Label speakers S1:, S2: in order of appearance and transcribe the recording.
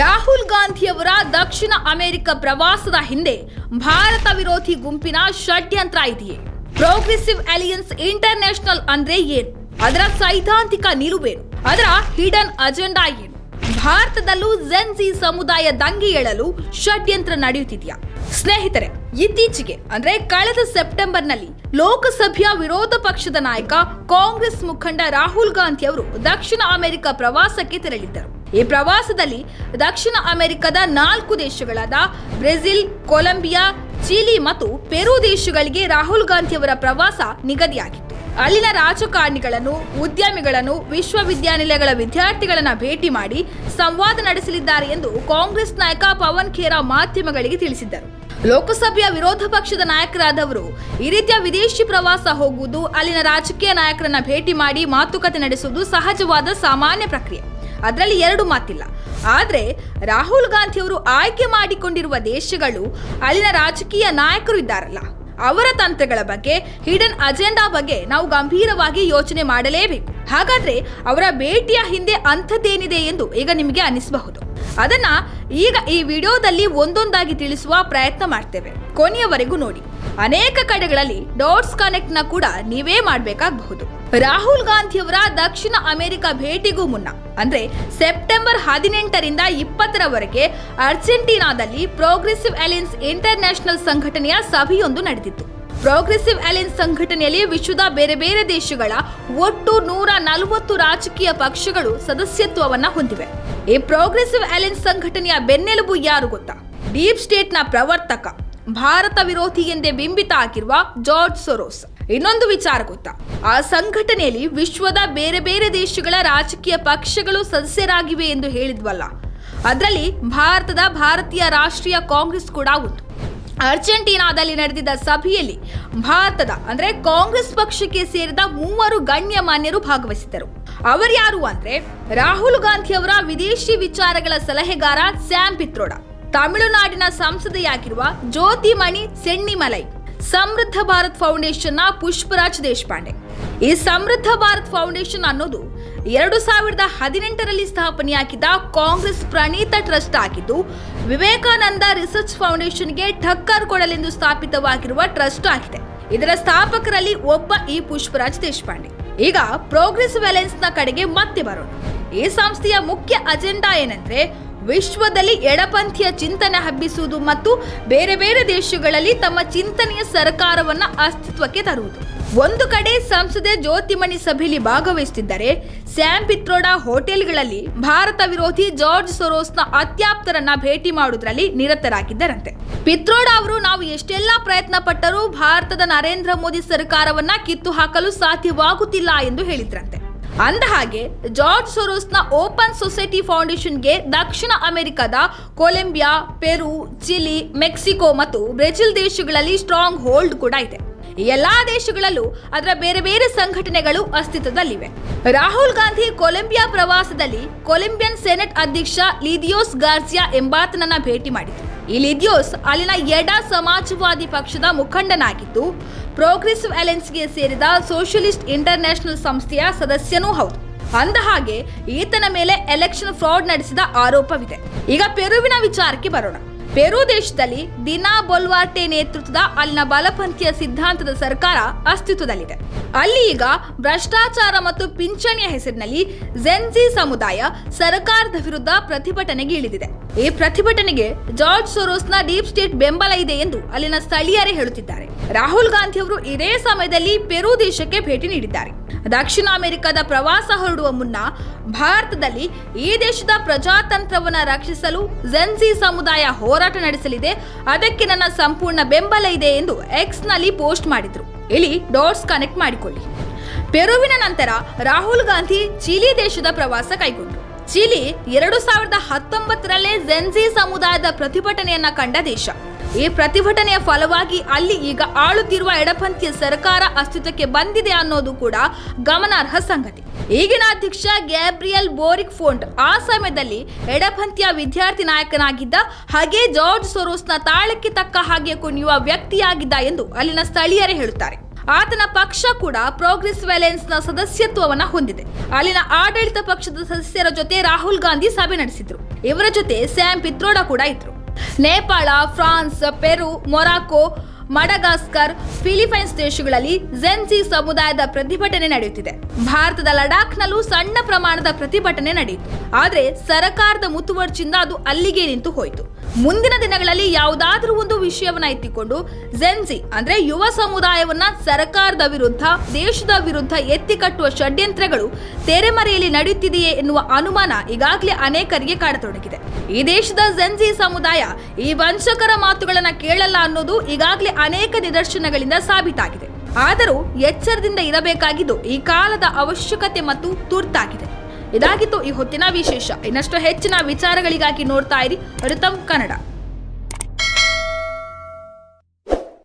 S1: ರಾಹುಲ್ ಗಾಂಧಿಯವರ ದಕ್ಷಿಣ ಅಮೆರಿಕ ಪ್ರವಾಸದ ಹಿಂದೆ ಭಾರತ ವಿರೋಧಿ ಗುಂಪಿನ ಷಡ್ಯಂತ್ರ ಇದೆಯೇ? ಪ್ರೋಗ್ರೆಸಿವ್ ಅಲಿಯನ್ಸ್ ಇಂಟರ್ನ್ಯಾಷನಲ್ ಅಂದ್ರೆ ಏನು? ಅದರ ಸೈದ್ಧಾಂತಿಕ ನಿಲುವೇನು? ಅದರ ಹಿಡನ್ ಅಜೆಂಡಾ ಏನು? ಭಾರತದಲ್ಲೂ ಜೆನ್ಸಿ ಸಮುದಾಯ ದಂಗೆ ಏಳಲು ಷಡ್ಯಂತ್ರ ನಡೆಯುತ್ತಿದೆಯಾ? ಸ್ನೇಹಿತರೆ, ಇತ್ತೀಚೆಗೆ, ಅಂದ್ರೆ ಕಳೆದ ಸೆಪ್ಟೆಂಬರ್ನಲ್ಲಿ ಲೋಕಸಭೆಯ ವಿರೋಧ ಪಕ್ಷದ ನಾಯಕ ಕಾಂಗ್ರೆಸ್ ಮುಖಂಡ ರಾಹುಲ್ ಗಾಂಧಿ ಅವರು ದಕ್ಷಿಣ ಅಮೆರಿಕ ಪ್ರವಾಸಕ್ಕೆ ತೆರಳಿದ್ದರು. ಈ ಪ್ರವಾಸದಲ್ಲಿ ದಕ್ಷಿಣ ಅಮೆರಿಕದ ನಾಲ್ಕು ದೇಶಗಳಾದ ಬ್ರೆಜಿಲ್, ಕೊಲಂಬಿಯಾ, ಚಿಲಿ ಮತ್ತು ಪೆರು ದೇಶಗಳಿಗೆ ರಾಹುಲ್ ಗಾಂಧಿ ಅವರ ಪ್ರವಾಸ ನಿಗದಿಯಾಗಿತ್ತು. ಅಲ್ಲಿನ ರಾಜಕಾರಣಿಗಳನ್ನು, ಉದ್ಯಮಿಗಳನ್ನು, ವಿಶ್ವವಿದ್ಯಾನಿಲಯಗಳ ವಿದ್ಯಾರ್ಥಿಗಳನ್ನ ಭೇಟಿ ಮಾಡಿ ಸಂವಾದ ನಡೆಸಲಿದ್ದಾರೆ ಎಂದು ಕಾಂಗ್ರೆಸ್ ನಾಯಕ ಪವನ್ ಖೇರಾ ಮಾಧ್ಯಮಗಳಿಗೆ ತಿಳಿಸಿದ್ದರು. ಲೋಕಸಭೆಯ ವಿರೋಧ ಪಕ್ಷದ ನಾಯಕರಾದವರು, ಈ ರೀತಿಯ ವಿದೇಶಿ ಪ್ರವಾಸ ಹೋಗುವುದು, ಅಲ್ಲಿನ ರಾಜಕೀಯ ನಾಯಕರನ್ನ ಭೇಟಿ ಮಾಡಿ ಮಾತುಕತೆ ನಡೆಸುವುದು ಸಹಜವಾದ ಸಾಮಾನ್ಯ ಪ್ರಕ್ರಿಯೆ. ಅದರಲ್ಲಿ ಎರಡು ಮಾತಿಲ್ಲ. ಆದರೆ ರಾಹುಲ್ ಗಾಂಧಿ ಅವರು ಆಯ್ಕೆ ಮಾಡಿಕೊಂಡಿರುವ ದೇಶಗಳು ಅಲ್ಲಿನ ರಾಜಕೀಯ ನಾಯಕರು ಇದ್ದಾರಲ್ಲ, ಅವರ ತಂತ್ರಗಳ ಬಗ್ಗೆ, ಹಿಡನ್ ಅಜೆಂಡಾ ಬಗ್ಗೆ ನಾವು ಗಂಭೀರವಾಗಿ ಯೋಚನೆ ಮಾಡಲೇಬೇಕು. ಹಾಗಾದ್ರೆ ಅವರ ಭೇಟಿಯ ಹಿಂದೆ ಅಂಥದ್ದೇನಿದೆ ಎಂದು ಈಗ ನಿಮಗೆ ಅನಿಸಬಹುದು. ಅದನ್ನ ಈಗ ಈ ವಿಡಿಯೋದಲ್ಲಿ ಒಂದೊಂದಾಗಿ ತಿಳಿಸುವ ಪ್ರಯತ್ನ ಮಾಡ್ತೇವೆ. ಕೊನೆಯವರೆಗೂ ನೋಡಿ. ಅನೇಕ ಕಡೆಗಳಲ್ಲಿ ಡಾಟ್ಸ್ ಕನೆಕ್ಟ್ನ ಕೂಡ ನೀವೇ ಮಾಡಬೇಕಾಗಬಹುದು. ರಾಹುಲ್ ಗಾಂಧಿಯವರ ದಕ್ಷಿಣ ಅಮೆರಿಕ ಭೇಟಿಗೂ ಮುನ್ನ, ಅಂದ್ರೆ ಸೆಪ್ಟೆಂಬರ್ ಹದಿನೆಂಟರಿಂದ ಇಪ್ಪತ್ತರವರೆಗೆ ಅರ್ಜೆಂಟೀನಾದಲ್ಲಿ ಪ್ರೋಗ್ರೆಸಿವ್ ಅಲಯನ್ಸ್ ಇಂಟರ್ನ್ಯಾಷನಲ್ ಸಂಘಟನೆಯ ಸಭೆಯೊಂದು ನಡೆದಿತ್ತು. ಪ್ರೋಗ್ರೆಸಿವ್ ಅಲಯನ್ಸ್ ಸಂಘಟನೆಯಲ್ಲಿ ವಿಶ್ವದ ಬೇರೆ ಬೇರೆ ದೇಶಗಳ ಒಟ್ಟು ನೂರ ನಲವತ್ತು ರಾಜಕೀಯ ಪಕ್ಷಗಳು ಸದಸ್ಯತ್ವವನ್ನ ಹೊಂದಿವೆ. ಈ ಪ್ರೋಗ್ರೆಸಿವ್ ಅಲಯನ್ಸ್ ಸಂಘಟನೆಯ ಬೆನ್ನೆಲುಬು ಯಾರು ಗೊತ್ತಾ? ಡೀಪ್ ಸ್ಟೇಟ್ನ ಪ್ರವರ್ತಕ, ಭಾರತ ವಿರೋಧಿ ಎಂದೇ ಬಿಂಬಿತ ಆಗಿರುವ ಜಾರ್ಜ್ ಸೊರೋಸ್. ಇನ್ನೊಂದು ವಿಚಾರ ಗೊತ್ತಾ? ಆ ಸಂಘಟನೆಯಲ್ಲಿ ವಿಶ್ವದ ಬೇರೆ ಬೇರೆ ದೇಶಗಳ ರಾಜಕೀಯ ಪಕ್ಷಗಳು ಸದಸ್ಯರಾಗಿವೆ ಎಂದು ಹೇಳಿದ್ವಲ್ಲ. ಅದರಲ್ಲಿ ಭಾರತದ ಭಾರತೀಯ ರಾಷ್ಟ್ರೀಯ ಕಾಂಗ್ರೆಸ್ ಕೂಡ ಉಂಟು. ಅರ್ಜೆಂಟೀನಾದಲ್ಲಿ ನಡೆದಿದ್ದ ಸಭೆಯಲ್ಲಿ ಭಾರತದ, ಅಂದ್ರೆ ಕಾಂಗ್ರೆಸ್ ಪಕ್ಷಕ್ಕೆ ಸೇರಿದ ಮೂವರು ಗಣ್ಯಮಾನ್ಯರು ಭಾಗವಹಿಸಿದ್ದರು. ಅವರ್ಯಾರು ಅಂದ್ರೆ ರಾಹುಲ್ ಗಾಂಧಿ ಅವರ ವಿದೇಶಿ ವಿಚಾರಗಳ ಸಲಹೆಗಾರ ಸ್ಯಾಮ್ ಪಿತ್ರೋಡ. ತಮಿಳುನಾಡಿನ ಸಂಸದೆಯಾಗಿರುವ ಜ್ಯೋತಿಮಣಿ ಸೆಣ್ಣಿಮಲೈ. ಸಮೃದ್ಧ ಭಾರತ್ ಫೌಂಡೇಶನ್ನ ಪುಷ್ಪರಾಜ್ ದೇಶಪಾಂಡೆ. ಈ ಸಮೃದ್ಧ ಭಾರತ್ ಫೌಂಡೇಶನ್ ಅನ್ನೋದು ಎರಡು ಸಾವಿರದ ಹದಿನೆಂಟರಲ್ಲಿ ಸ್ಥಾಪನೆಯಾಗಿದ್ದ ಕಾಂಗ್ರೆಸ್ ಪ್ರಣೀತ ಟ್ರಸ್ಟ್ ಆಗಿದ್ದು, ವಿವೇಕಾನಂದ ರಿಸರ್ಚ್ ಫೌಂಡೇಶನ್ಗೆ ಠಕ್ಕರ್ ಕೊಡಲೆಂದು ಸ್ಥಾಪಿತವಾಗಿರುವ ಟ್ರಸ್ಟ್ ಆಗಿದೆ. ಇದರ ಸ್ಥಾಪಕರಲ್ಲಿ ಒಬ್ಬ ಈ ಪುಷ್ಪರಾಜ್ ದೇಶಪಾಂಡೆ. ಈಗ ಪ್ರೋಗ್ರೆಸ್ ವ್ಯಾಲೆನ್ಸ್ನ ನ ಕಡೆಗೆ ಮತ್ತೆ ಬರೋಣ. ಈ ಸಂಸ್ಥೆಯ ಮುಖ್ಯ ಅಜೆಂಡಾ ಏನಂದ್ರೆ ವಿಶ್ವದಲ್ಲಿ ಎಡಪಂಥೀಯ ಚಿಂತನೆ ಹಬ್ಬಿಸುವುದು ಮತ್ತು ಬೇರೆ ಬೇರೆ ದೇಶಗಳಲ್ಲಿ ತಮ್ಮ ಚಿಂತನೆಯ ಸರ್ಕಾರವನ್ನ ಅಸ್ತಿತ್ವಕ್ಕೆ ತರುವುದು. ಒಂದು ಕಡೆ ಸಂಸದೆ ಜ್ಯೋತಿಮಣಿ ಸಭೆಯಲ್ಲಿ ಭಾಗವಹಿಸುತ್ತಿದ್ದರೆ ಸ್ಯಾಮ್ ಪಿತ್ರೋಡಾ ಹೋಟೆಲ್ಗಳಲ್ಲಿ ಭಾರತ ವಿರೋಧಿ ಜಾರ್ಜ್ ಸೊರೋಸ್ನ ಅತ್ಯಾಪ್ತರನ್ನ ಭೇಟಿ ಮಾಡುವುದರಲ್ಲಿ ನಿರತರಾಗಿದ್ದರಂತೆ. ಪಿತ್ರೋಡಾ ಅವರು ನಾವು ಎಷ್ಟೆಲ್ಲ ಪ್ರಯತ್ನ ಪಟ್ಟರೂ ಭಾರತದ ನರೇಂದ್ರ ಮೋದಿ ಸರ್ಕಾರವನ್ನ ಕಿತ್ತು ಹಾಕಲು ಸಾಧ್ಯವಾಗುತ್ತಿಲ್ಲ ಎಂದು ಹೇಳಿದ್ರಂತೆ. ಅಂದ ಹಾಗೆ, ಜಾರ್ಜ್ ಸೊರೋಸ್ನ ಓಪನ್ ಸೊಸೈಟಿ ಫೌಂಡೇಶನ್ಗೆ ದಕ್ಷಿಣ ಅಮೆರಿಕದ ಕೊಲಂಬಿಯಾ, ಪೆರು, ಚಿಲಿ, ಮೆಕ್ಸಿಕೋ ಮತ್ತು ಬ್ರೆಜಿಲ್ ದೇಶಗಳಲ್ಲಿ ಸ್ಟ್ರಾಂಗ್ ಹೋಲ್ಡ್ ಕೂಡ ಇದೆ. ಎಲ್ಲಾ ದೇಶಗಳಲ್ಲೂ ಅದರ ಬೇರೆ ಬೇರೆ ಸಂಘಟನೆಗಳು ಅಸ್ತಿತ್ವದಲ್ಲಿವೆ. ರಾಹುಲ್ ಗಾಂಧಿ ಕೊಲಂಬಿಯಾ ಪ್ರವಾಸದಲ್ಲಿ ಕೊಲಂಬಿಯನ್ ಸೆನೆಟ್ ಅಧ್ಯಕ್ಷ ಲಿದಿಯೋಸ್ ಗಾರ್ಸಿಯಾ ಎಂಬಾತನನ್ನ ಭೇಟಿ ಮಾಡಿದರು. ಈ ಲಿದಿಯೋಸ್ ಅಲ್ಲಿನ ಎಡ ಸಮಾಜವಾದಿ ಪಕ್ಷದ ಮುಖಂಡನಾಗಿದ್ದು, ಪ್ರೋಗ್ರೆಸಿವ್ ಅಲಯನ್ಸ್ಗೆ ಸೇರಿದ ಸೋಷಿಯಲಿಸ್ಟ್ ಇಂಟರ್ನ್ಯಾಷನಲ್ ಸಂಸ್ಥೆಯ ಸದಸ್ಯನೂ ಹೌದು. ಅಂದ ಹಾಗೆ ಈತನ ಮೇಲೆ ಎಲೆಕ್ಷನ್ ಫ್ರಾಡ್ ನಡೆಸಿದ ಆರೋಪವಿದೆ. ಈಗ ಪೆರುವಿನ ವಿಚಾರಕ್ಕೆ ಬರೋಣ. ಪೆರು ದೇಶದಲ್ಲಿ ದಿನಾ ಬೊಲ್ವಾರ್ಟೆ ನೇತೃತ್ವದ ಅಲ್ಲಿನ ಬಲಪಂಥೀಯ ಸಿದ್ಧಾಂತದ ಸರ್ಕಾರ ಅಸ್ತಿತ್ವದಲ್ಲಿದೆ. ಅಲ್ಲಿ ಈಗ ಭ್ರಷ್ಟಾಚಾರ ಮತ್ತು ಪಿಂಚಣಿಯ ಹೆಸರಿನಲ್ಲಿ ಜೆನ್ಜಿ ಸಮುದಾಯ ಸರ್ಕಾರದ ವಿರುದ್ಧ ಪ್ರತಿಭಟನೆಗೆ ಇಳಿದಿದೆ. ಈ ಪ್ರತಿಭಟನೆಗೆ ಜಾರ್ಜ್ ಸೊರೋಸ್ನ ಡೀಪ್ ಸ್ಟೇಟ್ ಬೆಂಬಲ ಇದೆ ಎಂದು ಅಲ್ಲಿನ ಸ್ಥಳೀಯರೇ ಹೇಳುತ್ತಿದ್ದಾರೆ. ರಾಹುಲ್ ಗಾಂಧಿ ಅವರು ಇದೇ ಸಮಯದಲ್ಲಿ ಪೆರು ದೇಶಕ್ಕೆ ಭೇಟಿ ನೀಡಿದ್ದಾರೆ. ದಕ್ಷಿಣ ಅಮೆರಿಕದ ಪ್ರವಾಸ ಹೊರಡುವ ಮುನ್ನ ಭಾರತದಲ್ಲಿ ಈ ದೇಶದ ಪ್ರಜಾತಂತ್ರವನ್ನು ರಕ್ಷಿಸಲು ಜೆನ್ಸಿ ಸಮುದಾಯ ಹೋರಾಟ ನಡೆಸಲಿದೆ. ಅದಕ್ಕೆ ನನ್ನ ಸಂಪೂರ್ಣ ಬೆಂಬಲ ಇದೆ ಎಂದು ಎಕ್ಸ್ನಲ್ಲಿ ಪೋಸ್ಟ್ ಮಾಡಿದರು. ಇಲ್ಲಿ ಡಾಟ್ಸ್ ಕನೆಕ್ಟ್ ಮಾಡಿಕೊಳ್ಳಿ. ಪೆರುವಿನ ನಂತರ ರಾಹುಲ್ ಗಾಂಧಿ ಚಿಲಿ ದೇಶದ ಪ್ರವಾಸ ಕೈಗೊಂಡರು ಚಿಲಿ ಎರಡು ಸಾವಿರದ ಹತ್ತೊಂಬತ್ತರಲ್ಲೇ ಜೆನ್ಸಿ ಸಮುದಾಯದ ಪ್ರತಿಭಟನೆಯನ್ನ ಕಂಡ ದೇಶ. ಈ ಪ್ರತಿಭಟನೆಯ ಫಲವಾಗಿ ಅಲ್ಲಿ ಈಗ ಆಳುತ್ತಿರುವ ಎಡಪಂಥೀಯ ಸರ್ಕಾರ ಅಸ್ತಿತ್ವಕ್ಕೆ ಬಂದಿದೆ ಅನ್ನೋದು ಕೂಡ ಗಮನಾರ್ಹ ಸಂಗತಿ. ಈಗಿನ ಅಧ್ಯಕ್ಷ ಗ್ಯಾಬ್ರಿಯಲ್ ಬೋರಿಕ್ ಫೋಂಟ್ ಆ ಸಮಯದಲ್ಲಿ ಎಡಪಂಥೀಯ ವಿದ್ಯಾರ್ಥಿ ನಾಯಕನಾಗಿದ್ದ ಹಾಗೆ ಜಾರ್ಜ್ ಸೊರೋಸ್ನ ತಾಳಕ್ಕೆ ತಕ್ಕ ಹಾಗೆ ಕುಣಿಯುವ ವ್ಯಕ್ತಿಯಾಗಿದ್ದ ಎಂದು ಅಲ್ಲಿನ ಸ್ಥಳೀಯರೇ ಹೇಳುತ್ತಾರೆ. ಆತನ ಪಕ್ಷ ಕೂಡ ಪ್ರೋಗ್ರೆಸ್ನ ಸದಸ್ಯತ್ವವನ್ನು ಹೊಂದಿದೆ. ಅಲ್ಲಿನ ಆಡಳಿತ ಪಕ್ಷದ ಸದಸ್ಯರ ಜೊತೆ ರಾಹುಲ್ ಗಾಂಧಿ ಸಭೆ ನಡೆಸಿದ್ರು. ಇವರ ಜೊತೆ ಸ್ಯಾಮ್ ಪಿತ್ರೋಡ ಕೂಡ ಇದ್ರು. Nepal France Peru Morocco Madagascar, Philippines ದೇಶಗಳಲ್ಲಿ ಜೆನ್ಸಿ ಸಮುದಾಯದ ಪ್ರತಿಭಟನೆ ನಡೆಯುತ್ತಿದೆ. ಭಾರತದ ಲಡಾಖ್ನಲ್ಲೂ ಸಣ್ಣ ಪ್ರಮಾಣದ ಪ್ರತಿಭಟನೆ ನಡೆಯಿತು. ಆದರೆ ಸರ್ಕಾರದ ಮುತುವರ್ಜಿಯಿಂದ ಅದು ಅಲ್ಲಿಗೆ ನಿಂತು ಹೋಯಿತು. ಮುಂದಿನ ದಿನಗಳಲ್ಲಿ ಯಾವುದಾದ್ರೂ ಒಂದು ವಿಷಯವನ್ನ ಎತ್ತಿಕೊಂಡು ಜೆನ್ಸಿ ಅಂದ್ರೆ ಯುವ ಸಮುದಾಯವನ್ನ ಸರ್ಕಾರದ ವಿರುದ್ಧ, ದೇಶದ ವಿರುದ್ಧ ಎತ್ತಿ ಕಟ್ಟುವ ಷಡ್ಯಂತ್ರಗಳು ತೆರೆಮರೆಯಲ್ಲಿ ನಡೆಯುತ್ತಿದೆಯೇ ಎನ್ನುವ ಅನುಮಾನ ಈಗಾಗಲೇ ಅನೇಕರಿಗೆ ಕಾಡತೊಡಗಿದೆ ಈ ದೇಶದ ಜೆನ್ಸಿ ಸಮುದಾಯ ಈ ವಂಶಕರ ಮಾತುಗಳನ್ನ ಕೇಳಲ್ಲ ಅನ್ನೋದು ಈಗಾಗಲೇ ಅನೇಕ ನಿದರ್ಶನಗಳಿಂದ ಸಾಬೀತಾಗಿದೆ. ಆದರೂ ಎಚ್ಚರದಿಂದ ಇರಬೇಕಾಗಿದ್ದು ಈ ಕಾಲದ ಅವಶ್ಯಕತೆ ಮತ್ತು ತುರ್ತಾಗಿದೆ. ಇದಾಗಿತ್ತು ಈ ಹೊತ್ತಿನ ವಿಶೇಷ. ಇನ್ನಷ್ಟು ಹೆಚ್ಚಿನ ವಿಚಾರಗಳಿಗಾಗಿ ನೋಡ್ತಾ ಇರಿ ರಿತಮ್ ಕನ್ನಡ.